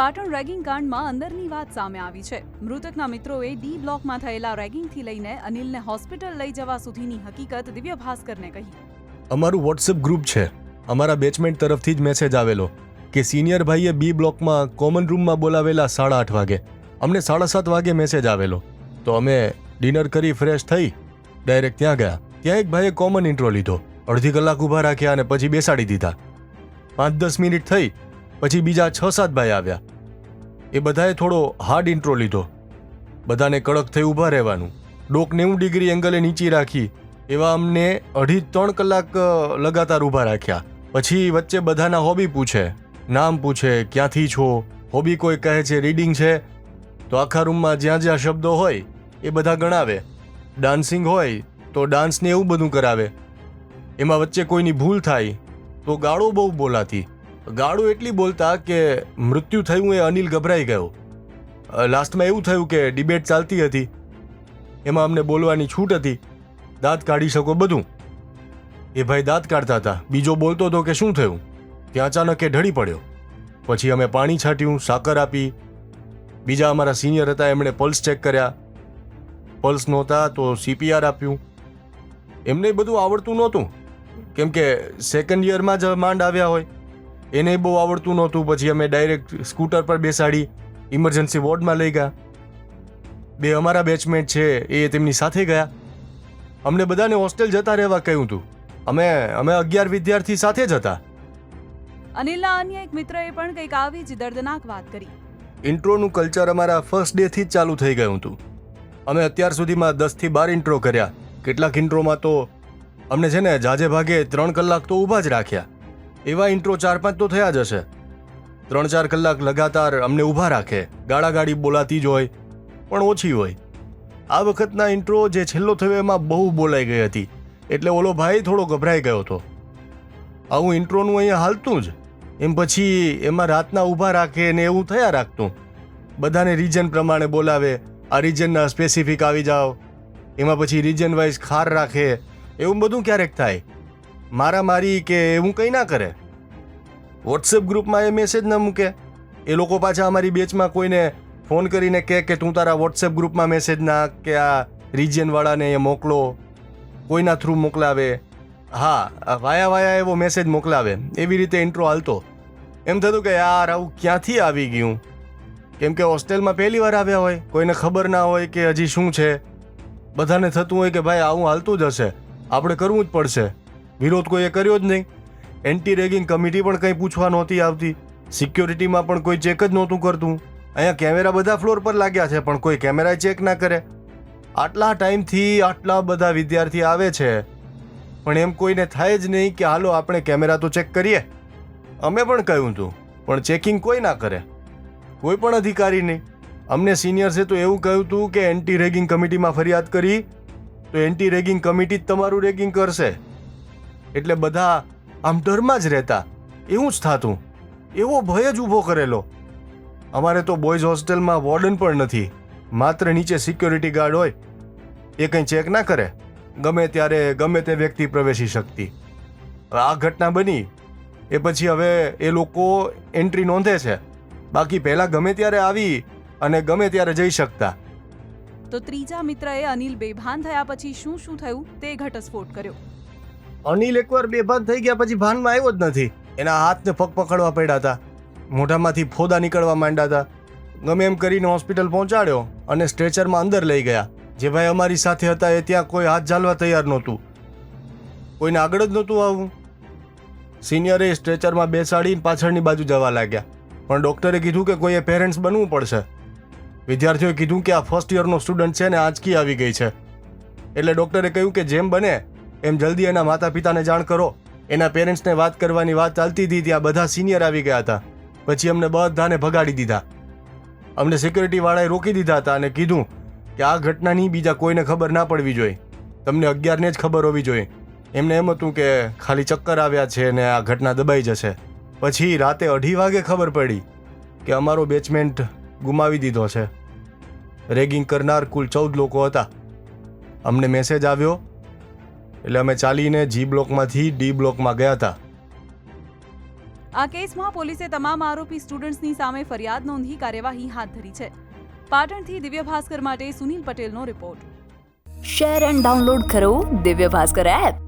Patan ragging કાંડમાં અંદરની વાત સામે આવી છે. મૃતકના મિત્રોએ ડી બ્લોકમાં થયેલા રેગિંગથી લઈને અનિલને હોસ્પિટલ લઈ જવા સુધીની હકીકત દિવ્ય ભાસ્કરને કહી. અમારું વોટ્સએપ ગ્રુપ છે. અમારા બેચમેન્ટ તરફથી જ મેસેજ આવેલો કે સિનિયર ભાઈએ બી બ્લોકમાં કોમન રૂમમાં બોલાવેલા સાડા આઠ વાગે. અમને સાડા સાત વાગે મેસેજ આવેલો. તો અમે ડિનર કરી ફ્રેશ થઈ ડાયરેક્ટ ત્યાં ગયા. ત્યાં એક ભાઈએ કોમન ઇન્ટ્રો લીધો. અડધી કલાક ઊભા રાખ્યા અને પછી બેસાડી દીધા. પાંચ દસ મિનિટ થઈ, પછી બીજા છ સાત ભાઈ આવ્યા. એ બધાએ થોડો હાર્ડ ઇન્ટ્રો લીધો. બધાને કડક થઈ ઊભા રહેવાનું. ડોક નેવું ડિગ્રી એંગલે નીચી રાખી એવા અમને અઢી ત્રણ કલાક લગાતાર ઊભા રાખ્યા. પછી વચ્ચે બધાના હોબી પૂછે. નામ પૂછે, ક્યાંથી છો? હોબી કોઈ કહે છે રીડિંગ છે? તો આખા રૂમમાં જ્યાં જ્યાં શબ્દો હોય એ બધા ગણાવે. ડાન્સિંગ હોય તો ડાન્સને એવું બધું કરાવે. એમાં વચ્ચે કોઈની ભૂલ થાય તો ગાળો બહુ બોલાતી. ગાળો એટલી બોલતા કે મૃત્યુ થયું એ અનિલ ગભરાઈ ગયો. લાસ્ટમાં એવું થયું કે ડિબેટ ચાલતી હતી. એમાં અમને બોલવાની છૂટ હતી. દાંત કાઢી શકો બધું. એ ભાઈ દાંત કાઢતા હતા. બીજો બોલતો હતો કે શું થયું? ત્યાં અચાનક એ ઢળી પડ્યો. પછી અમે પાણી છાંટ્યું, સાકર આપી. બીજા અમારા સિનિયર હતા, એમણે પલ્સ ચેક કર્યા. પલ્સ નહોતા તો સીપીઆર આપ્યું. એમને બધું આવડતું નહોતું. કેમ કે સેકન્ડ યરમાં જ માંડ આવ્યા હોય. એને બહુ આવડતું નહોતું. પછી અમે ડાયરેક્ટ સ્કૂટર પર બેસાડી ઇમરજન્સી વોર્ડમાં લઈ ગયા. બે અમારા બેચમેટ છે એ તેમની સાથે ગયા. અમને બધાને હોસ્ટેલ જતા રહેવા કહ્યું હતું અમે અમે અગિયાર વિદ્યાર્થી સાથે જ હતા. અનિલના અન્ય એક મિત્રએ પણ કંઈક આવી જ દર્દનાક વાત કરી. ઇન્ટ્રોનું કલ્ચર અમારા ફર્સ્ટ ડેથી જ ચાલુ થઈ ગયું હતું. અમે અત્યાર સુધીમાં દસથી બાર ઇન્ટ્રો કર્યા. કેટલાક ઇન્ટ્રોમાં તો અમને છે ને જાજે ભાગે ત્રણ કલાક તો ઊભા જ રાખ્યા. એવા ઇન્ટ્રો ચાર પાંચ તો થયા જ હશે. ત્રણ ચાર કલાક લગાતાર અમને ઊભા રાખે ગાળાગાડી બોલાતી જ હોય, પણ ઓછી હોય. આ વખતના ઇન્ટ્રો જે છેલ્લો થયો એમાં બહુ બોલાઈ ગઈ હતી. એટલે ઓલો ભાઈ થોડો ગભરાઈ ગયો હતો. આવું ઇન્ટ્રોનું અહીંયા હાલતું જ. એમ પછી એમાં રાતના ઊભા રાખે ને એવું થયા રાખતું. બધાને રીજન પ્રમાણે બોલાવે, આ રીજનના સ્પેસિફિક આવી જાઓ. એમાં પછી રીજન વાઇઝ ખાર રાખે, એવું બધું ક્યારેક થાય. મારા મારી કે એવું કંઈ ના કરે. વોટ્સએપ ગ્રુપમાં એ મેસેજ ન મૂકે. એ લોકો પાછા અમારી બેચમાં કોઈને ફોન કરીને કહે કે તું તારા વોટ્સએપ ગ્રુપમાં મેસેજ નાખ કે આ રિજિયનવાળાને એ મોકલો. કોઈના થ્રુ મોકલાવે. હા વાયા વાયા એવો મેસેજ મોકલાવે. એવી રીતે ઇન્ટ્રો હાલતો. એમ થતું કે યાર, આવું ક્યાંથી આવી ગયું? કેમ કે હોસ્ટેલમાં પહેલી વાર આવ્યા હોય. કોઈને ખબર ના હોય કે હજી શું છે. બધાને થતું હોય કે ભાઈ, આવું હાલતું જ હશે. આપણે કરવું જ પડશે. વિરોધ કોઈએ કર્યો જ નહીં. એન્ટી રેગિંગ કમિટી પણ કંઈ પૂછવા નહોતી આવતી. સિક્યોરિટીમાં પણ કોઈ ચેક જ નહોતું કરતું. અહીંયા કેમેરા બધા ફ્લોર પર લાગ્યા છે, પણ કોઈ કેમેરા ચેક ના કરે. આટલા ટાઈમથી આટલા બધા વિદ્યાર્થી આવે છે. પણ એમ કોઈને થાય જ નહીં કે હાલો આપણે કેમેરા તો ચેક કરીએ. અમે પણ કહ્યું હતું, પણ ચેકિંગ કોઈ ના કરે. કોઈ પણ અધિકારી નહીં. અમને સિનિયર્સે તો એવું કહ્યું હતું કે એન્ટી રેગિંગ કમિટીમાં ફરિયાદ કરી, તો એન્ટી રેગિંગ કમિટી જ તમારું રેગિંગ કરશે. એટલે બધા આમ ડરમાં જ રહેતા. એવું જ થતું. એવો ભય જ ઊભો કરેલો. અમારે તો બોયઝ હોસ્ટેલમાં વોર્ડન પણ નથી. માત્ર નીચે સિક્યોરિટી ગાર્ડ હોય. એ કંઈ ચેક ના કરે. ગમે ત્યારે ગમે તે વ્યક્તિ પ્રવેશી શકતી. આ ઘટના બની. એ પછી હવે એ લોકો એન્ટ્રી નોંધે છે. બાકી પહેલાં ગમે ત્યારે આવી અને ગમે ત્યારે જઈ શકતા. તો ત્રીજા મિત્રએ અનિલ બેભાન થયા પછી શું શું થયું તે ઘટસ્ફોટ કર્યો. અનિલ એકવાર બેભાન થઈ ગયા પછી ભાનમાં આવ્યો જ નથી. એના હાથને પગ પકડવા પડ્યા હતા. મોઢામાંથી ફોદા નીકળવા માંડ્યા હતા. ગમે એમ કરીને હોસ્પિટલ પહોંચાડ્યો અને સ્ટ્રેચરમાં અંદર લઈ ગયા. જે ભાઈ અમારી સાથે હતા એ ત્યાં કોઈ હાથ ઝાલવા તૈયાર નહોતું. કોઈને આગળ જ નહોતું આવવું. સિનિયરે સ્ટ્રેચરમાં બેસાડીને પાછળની બાજુ જવા લાગ્યા. પણ ડૉક્ટરે કીધું કે કોઈએ પેરેન્ટ્સ બનવું પડશે. વિદ્યાર્થીઓએ કીધું કે આ ફર્સ્ટ યરનો સ્ટુડન્ટ છે ને આંચકી આવી ગઈ છે. એટલે ડૉક્ટરે કહ્યું કે જેમ બને એમ જલ્દી એના માતા પિતાને જાણ કરો. એના પેરેન્ટ્સને વાત કરવાની વાત ચાલતી હતી ત્યાં બધા સિનિયર આવી ગયા હતા. પછી અમને બધાને ભગાડી દીધા. અમને સિક્યુરિટીવાળાએ રોકી દીધા હતા અને કીધું કે આ ઘટનાની બીજા કોઈને ખબર ના પડવી જોઈએ. તમને અગિયારને જ ખબર હોવી જોઈએ. એમને એમ હતું કે ખાલી ચક્કર આવ્યા છે ને આ ઘટના દબાઈ જશે. પછી રાતે અઢી વાગે ખબર પડી કે અમારો બેચમેન્ટ ગુમાવી દીધો છે. રેગિંગ કરનાર કુલ ચૌદ લોકો હતા. અમને મેસેજ આવ્યો એટલે અમે ચાલીને જી બ્લોકમાંથી ડી બ્લોકમાં ગયા હતા. આ કેસમાં પોલીસે તમામ આરોપી સ્ટુડન્ટ્સની સામે ફરિયાદ નોંધી કાર્યવાહી હાથ ધરી છે. પાટણથી દિવ્ય ભાસ્કર માટે સુનિલ પટેલનો રિપોર્ટ. શેર એન્ડ ડાઉનલોડ કરો દિવ્ય ભાસ્કર એપ.